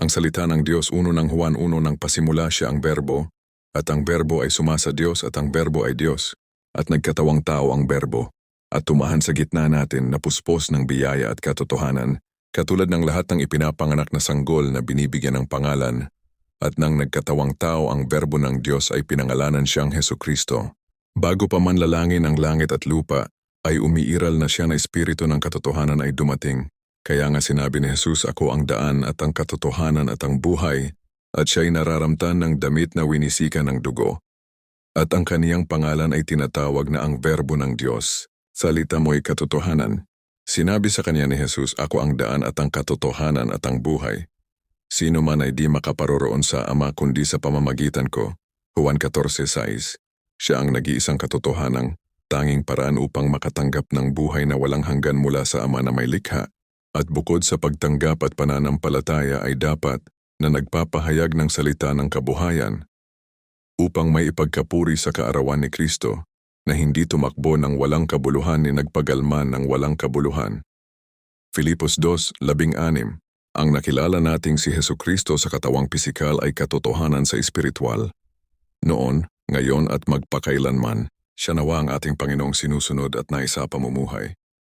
Ang salita ng Diyos uno ng Juan uno ng pasimula siya ang berbo, at ang berbo ay sumasa Diyos at ang berbo ay Diyos, at nagkatawang tao ang berbo, at tumahan sa gitna natin na puspos ng biyaya at katotohanan, katulad ng lahat ng ipinapanganak na sanggol na binibigyan ng pangalan, at nang nagkatawang tao ang berbo ng Diyos ay pinangalanan siyang Heso Kristo. Bago pa man lalangin ang langit at lupa, ay umiiral na siya na espiritu ng katotohanan ay dumating. Kaya nga sinabi ni Jesus, ako ang daan at ang katotohanan at ang buhay, at siya'y nararamtan ng damit na winisikan ng dugo. At ang kaniyang pangalan ay tinatawag na ang verbo ng Diyos. Salita mo'y katotohanan. Sinabi sa kanya ni Jesus, ako ang daan at ang katotohanan at ang buhay. Sino man ay di makaparoroon sa Ama kundi sa pamamagitan ko. Juan 14.6 Siya ang nag-iisang katotohanang, tanging paraan upang makatanggap ng buhay na walang hanggan mula sa Ama na may likha. At bukod sa pagtanggap at pananampalataya ay dapat na nagpapahayag ng salita ng kabuhayan upang may ipagkapuri sa kaarawan ni Kristo na hindi tumakbo ng walang kabuluhan ni nagpagalman ng walang kabuluhan. Filipos 2.16 Ang nakilala nating si Heso Kristo sa katawang pisikal ay katotohanan sa espiritual. Noon, ngayon at magpakailanman, siya nawa ang ating Panginoong sinusunod at naisa pamumuhay.